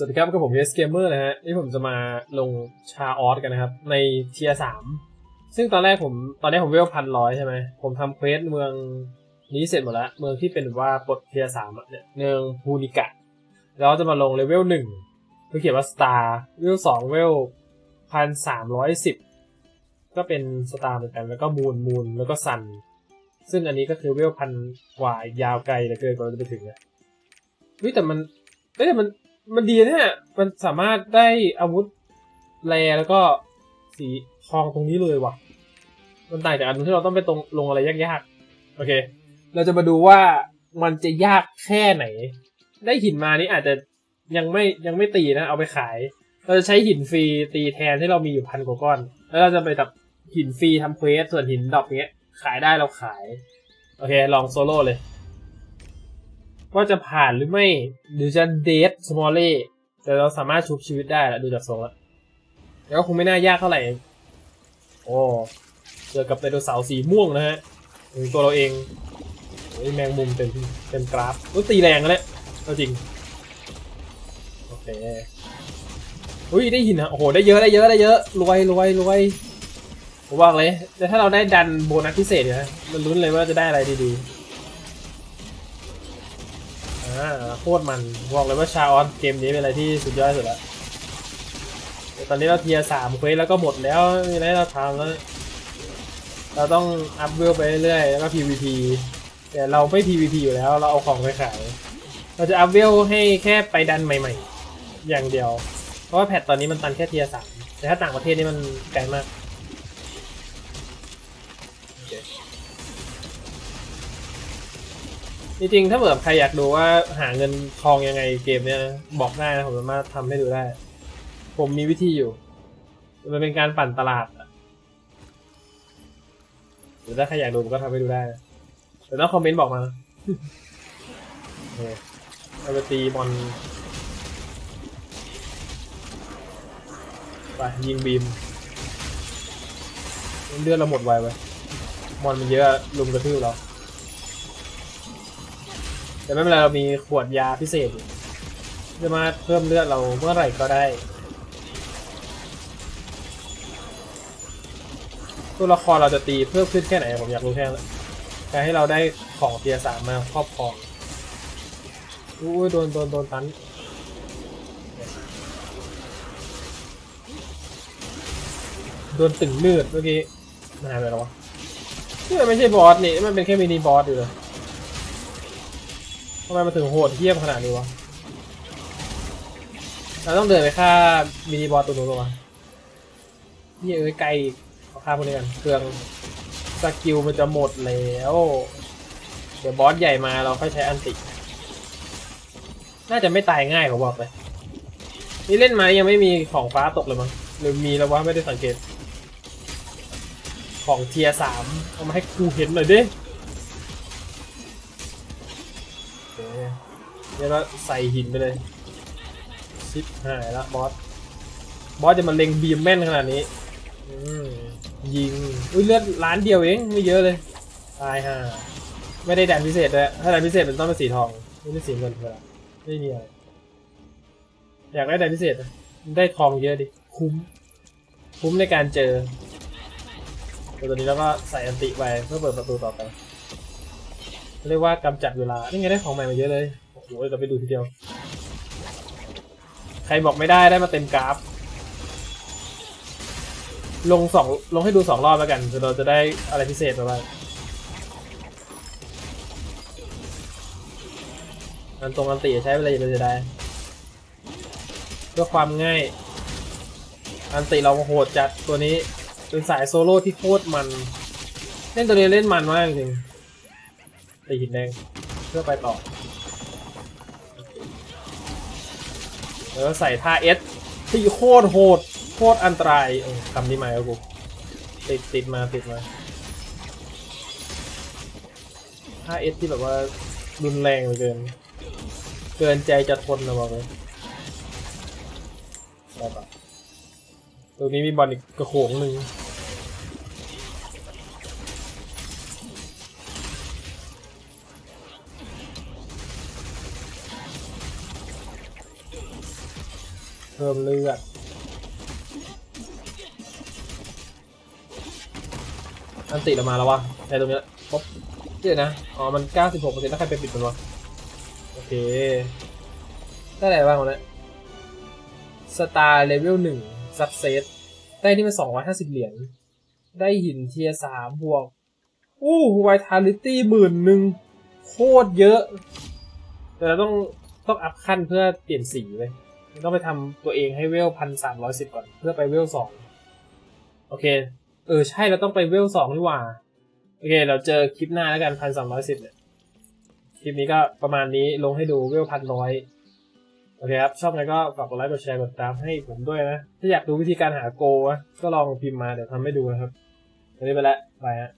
สวัสดีครับกับผมเอสเกมเมอร์นะฮะนี่ผมจะมาลงชาออสกันนะครับ ในเทียสามซึ่งตอนแรกผมตอนนี้ผมเวลพันร้อยใช่ไหมผมทำเควสเมืองนี้เสร็จหมดแล้วเมืองที่เป็นว่าปลดเทียสามเนี่ยเมืองพูนิกะ แล้วจะมาลงเลเวลหนึ่งเพื่อเขียนว่าสตาร์เวลสองเวลพันสามร้อยสิบก็เป็นสตาร์เหมือนกันแล้วก็มูนมูนแล้วก็ซัน ซึ่งอันนี้ก็คือเวลพันกว่ายาวไกลเหลือเกินกว่าเราจะไปถึงนะเฮ้ยแต่มันเอ้ยแต่มัน มันดีนะเนี่ยมันสามารถได้อาวุธแรแล้วก็สีทองตรงนี้เลยว่ะ มันต่างจากอันที่เราต้องไปตรงลงอะไรยากๆ โอเค เราจะมาดูว่ามันจะยากแค่ไหน ได้หินมานี่อาจจะยังไม่ยังไม่ตีนะ เอาไปขาย เราจะใช้หินฟรีตีแทนที่เรามีอยู่พันกว่าก้อน แล้วเราจะไปแบบหินฟรีทำเควสส่วนหินดอปเงี้ย ขายได้เราขาย โอเค ลองโซโล่เลย ว่าจะผ่านหรือไม่ หรือจะเดทสมอลเล่แต่เราสามารถชุบชีวิตได้แล้วดูจากทรงแล้วแล้วคงไม่น่ายากเท่าไหร่ โอ้เจอกับไดโนเสาร์สีม่วงนะฮะถึงตัวเราเองโอ้ยแมงมุมเต็มเต็มกราฟก็ตีแรงแล้วเอาจริง โอเคอุ้ยได้หินนะโอ้โห ได้เยอะ ได้เยอะ ได้เยอะ รวยรวยรวยผมบอกเลย แต่ถ้าเราได้ดันโบนัสพิเศษเนี่ยนะมันลุ้นเลยว่าจะได้อะไรดีๆ อ่าโคตรมันบอกเลยว่าชาออนเกมนี้เป็นอะไรที่สุดยอดสุดแล้วตอนนี้เราเทียร์สามเควสแล้วก็หมดแล้วมีอะไรเราทำแล้ว เราต้องอัพเวลไปเรื่อยๆแล้วก็ PVP แต่เราไม่ PVP อยู่แล้ว เราเอาของไปขาย เราจะอัพเวลให้แค่ไปดันใหม่ ๆ อย่างเดียว เพราะว่าแพทตอนนี้มันตันแค่เทียร์สามแต่ถ้าต่างประเทศนี่มันไกลมาก จริงๆถ้าเผื่อใครอยากดูว่าหาเงินทองยังไงเกมเนี้ยนะบอกได้นะผมสามารถทำให้ดูได้ ผมมีวิธีอยู่ มันเป็นการปั่นตลาดอะหรือถ้าใครอยากดูผมก็ทำให้ดูได้นะแต่ต้องคอมเมนต์บอกมานะ โอเคเราไปตีบอลไปยิงบีมเลือดเราหมดไวไปมอนมันเยอะลุมกระทืบเรา แต่ไม่เป็นไรเรามีขวดยาพิเศษจะมาเพิ่มเลือดเราเมื่อไหร่ก็ได้ ตัวละครเราจะตีเพิ่มขึ้นแค่ไหนผมอยากรู้แค่นั้นการให้เราได้ของเทียสามมาครอบครองอุ้ยโดนโดนโดนตันโดนตึงเลือดเมื่อกี้นานไปแล้ววะนี่มันไม่ใช่บอสนี่มันเป็นแค่มินิบอสอยู่เลย ทำไมมันถึงโหดเทียมขนาดนี้วะ เราต้องเดินไปฆ่ามินิบอสตัวนู้นวะนี่เอ้ยไกลอีกเอฆ่าพวกนี้กันเครื่องสกิลมันจะหมดแล้ว เดี๋ยวบอสใหญ่มาเราค่อยใช้อันติ น่าจะไม่ตายง่ายเขาบอกเลย นี่เล่นมายังไม่มีของฟ้าตกเลยมั้ง หรือมีแล้ววะไม่ได้สังเกต ของเทียสามเอามาให้กูเห็นหน่อยดิ เดี๋ยเราใส่หินไปเลยชิปหายละบอส บอสจะมาเล็งบีมแม่นขนาดนี้ยิง อุ้ยเลือดล้านเดียวเองไม่เยอะเลย ตายห่าไม่ได้แดนพิเศษด้วยถ้าแดนพิเศษมันต้องเป็นสีทอง ไม่ได้สีเงินเท่าไม่มีอะไร อยากได้แดนพิเศษได้ทองเยอะดิ คุ้ม คุ้มในการเจอแต่ตอนนี้เราก็ใส่อันติไปเพื่อเปิดประตูต่อไป เรียกว่ากำจัดเวลา นี่ไงได้ของใหม่มาเยอะเลย โอ้โหเราไปดูทีเดียว ใครบอกไม่ได้ได้มาเต็มกราฟ ลงสองลงให้ดูสองรอบแล้วกันเดี๋ยวเราจะได้อะไรพิเศษมาบ้างอันตรงอันติใช้เวลาเราจะได้ เพื่อความง่ายอันติเราโหดจัดตัวนี้เป็นสายโซโล่ที่โคตรมัน เล่นตัวนี้เล่นมันมากจริงตีหินแดงเพื่อไปต่อ แล้วใส่ท่าเอสที่โคตรโหดโคตรอันตรายเออคำนี้มาแล้วกูติดติดมาติดมาท่าเอสที่แบบว่ารุนแรงเหลือเกิน เกินใจจะทนนะบอกเลยตรงนี้มีบอลอีกกระโขงหนึ่ง เพิ่มเลือดอันติเรามาแล้ววะในตรงนี้ปุ๊บเดี๋ยวนะ อ๋อ มัน 96%แล้วใครไปปิดมันวะ โอเค ได้อะไรบ้างวะเนี่ยสตาร์เลเวลหนึ่งซับเซตได้นี่มัน250เหรียญ ได้หินเทียสามบวก อู้ไวทาลิตี้หมื่นหนึ่งโคตรเยอะ แต่เราต้องต้องอัพขั้นเพื่อเปลี่ยนสีเลย ต้องไปทำตัวเองให้เวลพันสามร้อยสิบก่อน เพื่อไปเวลสองโอเค เออ ใช่เราต้องไปเวลสองนี่หว่า โอเค เราเจอคลิปหน้าแล้วกันพันสามร้อยสิบเนี่ย คลิปนี้ก็ประมาณนี้ลงให้ดูเวลพันร้อยโอเคครับ ชอบไงก็ฝากกดไลค์กดแชร์กดติดตามให้ผมด้วยนะ ถ้าอยากดูวิธีการหาโกะก็ลองพิมพ์มาเดี๋ยวทำให้ดูนะครับวันนี้ไปล้วบายฮะ